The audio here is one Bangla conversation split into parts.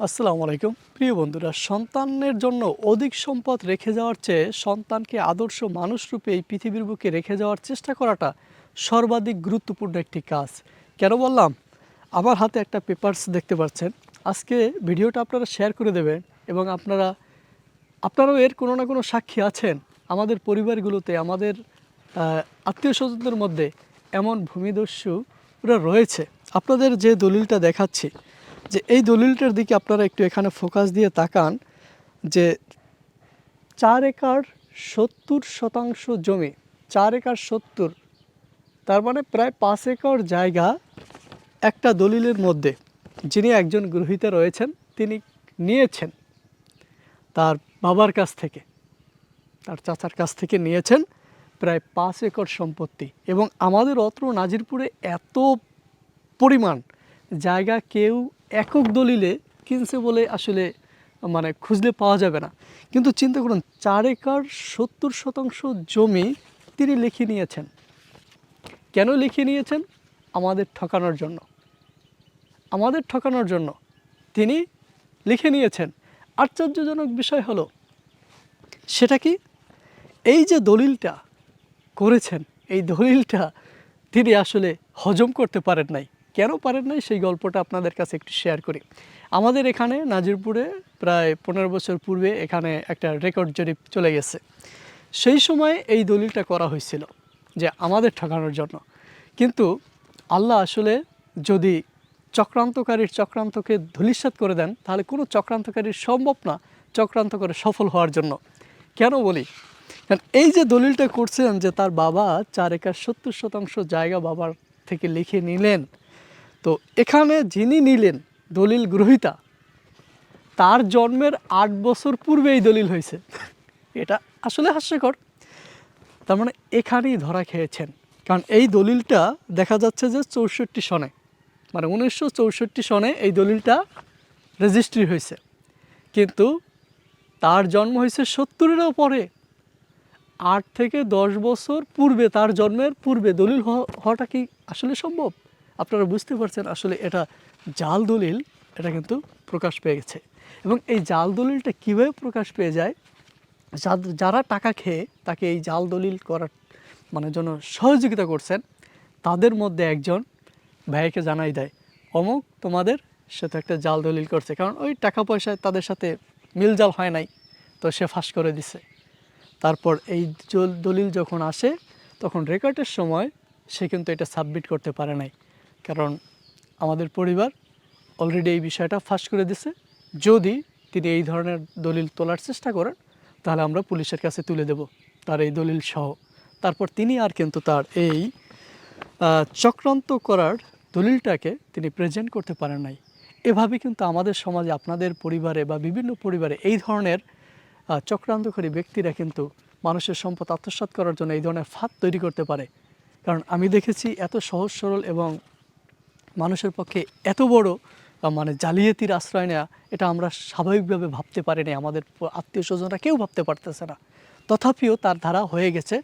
আসসালামু আলাইকুম। প্রিয় বন্ধুরা, সন্তানের জন্য অধিক সম্পদ রেখে যাওয়ার চেয়ে সন্তানকে আদর্শ মানুষ রূপে এই পৃথিবীর বুকে রেখে যাওয়ার চেষ্টা করাটা সর্বাধিক গুরুত্বপূর্ণ একটি কাজ। কেন বললাম? আমার হাতে একটা পেপারস দেখতে পাচ্ছেন। আজকে ভিডিওটা আপনারা শেয়ার করে দেবেন এবং আপনারা, আপনারাও এর কোনো না কোনো সাক্ষী আছেন আমাদের পরিবারগুলোতে, আমাদের আত্মীয় স্বজনদের মধ্যে এমন ভূমিদস্যুরা রয়েছে। আপনাদের যে দলিলটা দেখাচ্ছি যে এই দলিলটার দিকে আপনারা একটু এখানে ফোকাস দিয়ে তাকান যে চার একর সত্তর শতাংশ জমি, চার একর সত্তর, তার মানে প্রায় পাঁচ একর জায়গা একটা দলিলের মধ্যে। যিনি একজন গ্রহীতা রয়েছেন, তিনি নিয়েছেন তার বাবার কাছ থেকে, তার চাচার কাছ থেকে নিয়েছেন প্রায় পাঁচ একর সম্পত্তি। এবং আমাদের অত্র নাজিরপুরে এত পরিমাণ জায়গা কেউ একক দলিলে কিনছে বলে আসলে মানে খুঁজলে পাওয়া যাবে না। কিন্তু চিন্তা করুন, চার একর সত্তর শতাংশ জমি তিনি লিখে নিয়েছেন। কেন লিখে নিয়েছেন? আমাদের ঠকানোর জন্য। আমাদের ঠকানোর জন্য তিনি লিখে নিয়েছেন। আশ্চর্যজনক বিষয় হলো, সেটা কি? এই যে দলিলটা করেছেন, এই দলিলটা তিনি আসলে হজম করতে পারেন নাই। কেন পারেন নাই সেই গল্পটা আপনাদের কাছে একটু শেয়ার করি। আমাদের এখানে নাজিরপুরে প্রায় পনেরো বছর পূর্বে এখানে একটা রেকর্ড জরিপ চলে গেছে। সেই সময় এই দলিলটা করা হয়েছিল যে আমাদের ঠকানোর জন্য। কিন্তু আল্লাহ আসলে যদি চক্রান্তকারীর চক্রান্তকে ধূলিসাৎ করে দেন, তাহলে কোনো চক্রান্তকারীর সম্ভব না চক্রান্ত করে সফল হওয়ার জন্য। কেন বলি? কারণ এই যে দলিলটা করছেন যে তার বাবা চার একর সত্তর শতাংশ জায়গা বাবার থেকে লিখে নিলেন তো এখানে যিনি নিলেন দলিল গ্রহীতা, তার জন্মের আট বছর পূর্বে এই দলিল হয়েছে। এটা আসলে হাস্যকর। তার মানে এখানেই ধরা খেয়েছেন। কারণ এই দলিলটা দেখা যাচ্ছে যে চৌষট্টি সনে মানে উনিশশো চৌষট্টি সনে এই দলিলটা রেজিস্ট্রি হয়েছে। কিন্তু তার জন্ম হয়েছে সত্তরেরও পরে। আট থেকে দশ বছর পূর্বে তার জন্মের পূর্বে দলিল হওয়া- হওয়াটা কি আসলে সম্ভব? আপনারা বুঝতে পারছেন আসলে এটা জাল দলিল, এটা কিন্তু প্রকাশ পেয়ে গেছে। এবং এই জাল দলিলটা কীভাবে প্রকাশ পেয়ে যায়? যারা টাকা খেয়ে তাকে এই জাল দলিল করার মানে জন্য সহযোগিতা করছেন, তাদের মধ্যে একজন ভাইকে জানাই দেয়, অমুক তোমাদের সে তো একটা জাল দলিল করছে। কারণ ওই টাকা পয়সায় তাদের সাথে মিলজাল হয় নাই, তো সে ফাঁস করে দিছে। তারপর এই দলিল যখন আসে, তখন রেকর্ডের সময় সে কিন্তু এটা সাবমিট করতে পারে নাই। কারণ আমাদের পরিবার অলরেডি এই বিষয়টা ফাঁস করে দিছে। যদি তিনি এই ধরনের দলিল তোলার চেষ্টা করেন, তাহলে আমরা পুলিশের কাছে তুলে দেব তার এই দলিল সহ। তারপর তিনি আর কিন্তু তার এই চক্রান্ত করার দলিলটাকে তিনি প্রেজেন্ট করতে পারেন নাই। এভাবে কিন্তু আমাদের সমাজে, আপনাদের পরিবারে বা বিভিন্ন পরিবারে এই ধরনের চক্রান্তকারী ব্যক্তিরা কিন্তু মানুষের সম্পদ আত্মসাৎ করার জন্য এই ধরনের ফাঁদ তৈরি করতে পারে। কারণ আমি দেখেছি এত সহজ সরল এবং মানুষের পক্ষে এত বড় মানে জালিয়াতির আশ্রয় নেওয়া এটা আমরা স্বাভাবিকভাবে ভাবতে পারিনি। আমাদের আত্মীয় স্বজনরা কেউ ভাবতে পারতেছে না। তথাপিও তার ধারা হয়ে গেছে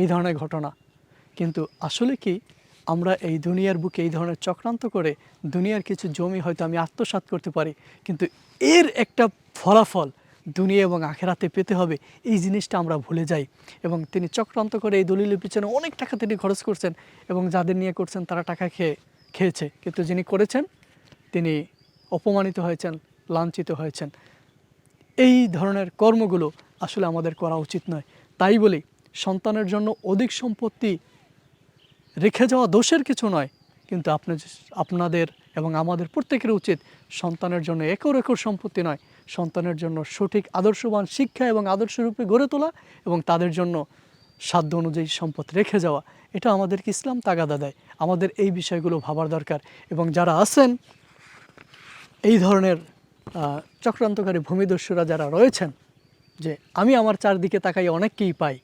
এই ধরনের ঘটনা। কিন্তু আসলে কি, আমরা এই দুনিয়ার বুকে এই ধরনের চক্রান্ত করে দুনিয়ার কিছু জমি হয়তো আমি আত্মসাৎ করতে পারি, কিন্তু এর একটা ফলাফল দুনিয়া এবং আখেরাতে পেতে হবে, এই জিনিসটা আমরা ভুলে যাই। এবং তিনি চক্রান্ত করে এই দলিলের পিছনে অনেক টাকা তিনি খরচ করছেন এবং যাদের নিয়ে করছেন তারা টাকা খেয়ে খেয়েছে। কিন্তু যিনি করেছেন, তিনি অপমানিত হয়েছেন, লাঞ্ছিত হয়েছেন। এই ধরনের কর্মগুলো আসলে আমাদের করা উচিত নয়। তাই বলি, সন্তানের জন্য অধিক সম্পত্তি রেখে যাওয়া দোষের কিছু নয়। কিন্তু আপনি আপনাদের এবং আমাদের প্রত্যেকের উচিত সন্তানের জন্য একর একর সম্পত্তি নয়। সন্তানের জন্য সঠিক, আদর্শবান শিক্ষা এবং আদর্শরূপে গড়ে তোলা এবং তাদের জন্য সাধ্য অনুযায়ী সম্পদ রেখে যাওয়া, এটা আমাদেরকে ইসলাম তাগাদা দেয়। আমাদের এই বিষয়গুলো ভাবার দরকার। এবং যারা আছেন, এই ধরনের চক্রান্তকারী ভূমিদস্যুরা যারা রয়েছেন, যে আমি আমার চারদিকে তাকাই অনেককেই পাই,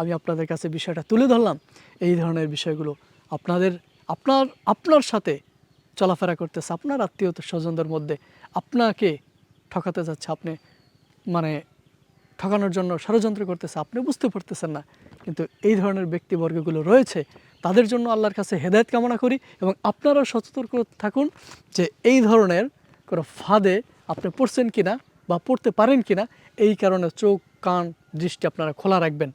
আমি আপনাদের কাছে বিষয়টা তুলে ধরলাম, এই ধরনের বিষয়গুলো আপনাদের, আপনার আপনার সাথে চলাফেরা করতেছে, আপনার আত্মীয় স্বজনদের মধ্যে আপনাকে ঠকাতে যাচ্ছে, আপনি মানে ঠকানোর জন্য ষড়যন্ত্র করতেছে, আপনি বুঝতে পারতেছেন না। কিন্তু এই ধরনের ব্যক্তিবর্গগুলো রয়েছে, তাদের জন্য আল্লাহর কাছে হেদায়ত কামনা করি এবং আপনারাও সতর্ক থাকুন যে এই ধরনের কোনো ফাঁদে আপনি পড়ছেন কিনা বা পড়তে পারেন কিনা, এই কারণে চোখ, কান, দৃষ্টি আপনারা খোলা রাখবেন।